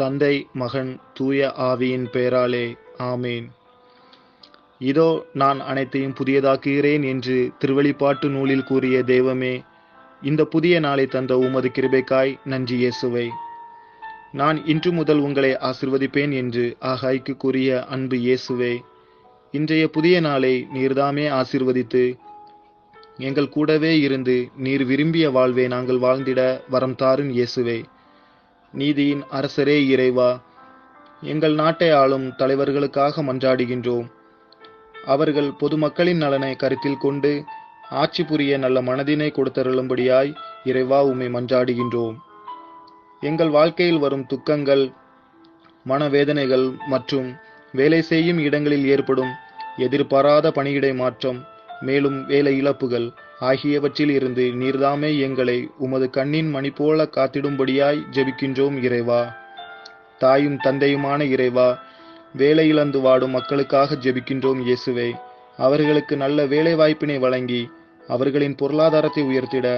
தந்தை மகன் தூய ஆவியின் பெயராலே ஆமேன். இதோ நான் அனைத்தையும் புதியதாக்குகிறேன் என்று திருவெளிப்பாட்டு நூலில் கூறிய தெய்வமே இந்த புதிய நாளை தந்த உமது கிருபைக்காய் நன்றி இயேசுவை. நான் இன்று முதல் உங்களை ஆசிர்வதிப்பேன் என்று ஆகாய்க்கு கூறிய அன்பு இயேசுவே இன்றைய புதிய நாளை நீர்தாமே ஆசிர்வதித்து எங்கள் கூடவே இருந்து நீர் விரும்பிய வாழ்வை நாங்கள் வாழ்ந்திட வரம் தாரும் இயேசுவே. நீதியின் அரசரே இறைவா எங்கள் நாட்டை ஆளும் தலைவர்களுக்காக மன்றாடுகின்றோம். அவர்கள் பொதுமக்களின் நலனை கருத்தில் கொண்டு ஆட்சி புரிய நல்ல மனதினை கொடுத்தருளும்படியாய் இறைவா உம்மை மன்றாடுகின்றோம். எங்கள் வாழ்க்கையில் வரும் துக்கங்கள் மனவேதனைகள் மற்றும் வேலை செய்யும் இடங்களில் ஏற்படும் எதிர்பாராத பணியிடை மாற்றம் மேலும் வேலை இழப்புகள் ஆகியவற்றில் இருந்து நீர்தாமே எங்களை உமது கண்ணின் மணி போல காத்திடும்படியாய் ஜெபிக்கின்றோம் இறைவா. தாயும் தந்தையுமான இறைவா வேலையிழந்து வாடும் மக்களுக்காக ஜெபிக்கின்றோம் இயேசுவே. அவர்களுக்கு நல்ல வேலை வாய்ப்பினை வழங்கி அவர்களின் பொருளாதாரத்தை உயர்த்திட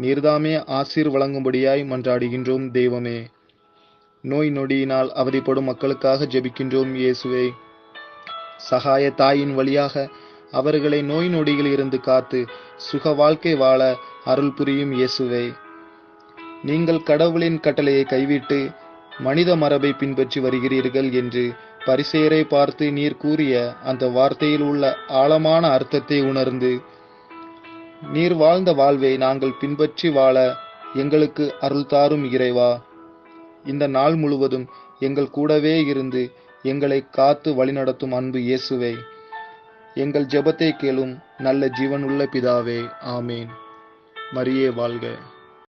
நீர்தாமே ஆசீர் வழங்கும்படியாய் மன்றாடுகின்றோம் தெய்வமே. நோய் நொடியினால் அவதிப்படும் மக்களுக்காக ஜெபிக்கின்றோம் இயேசுவே. சகாய தாயின் வழியாக அவர்களை நோய் நொடியில் இருந்து காத்து சுக வாழ்க்கை வாழ அருள் புரியும் இயேசுவே. நீங்கள் கடவுளின் கட்டளையை கைவிட்டு மனித மரபை பின்பற்றி வருகிறீர்கள் என்று பரிசேரை பார்த்து நீர் கூறிய அந்த வார்த்தையில் உள்ள ஆழமான அர்த்தத்தை உணர்ந்து நீர் வாழ்ந்த வாழ்வை நாங்கள் பின்பற்றி வாழ எங்களுக்கு அருள் தாரும் இறைவா. இந்த நாள் முழுவதும் எங்கள் கூடவே இருந்து எங்களை காத்து வழிநடத்தும் அன்பு இயேசுவை. எங்கள் ஜெபத்தை கேளும் நல்ல ஜீவனுள்ள பிதாவே ஆமேன். மரியே வாழ்க.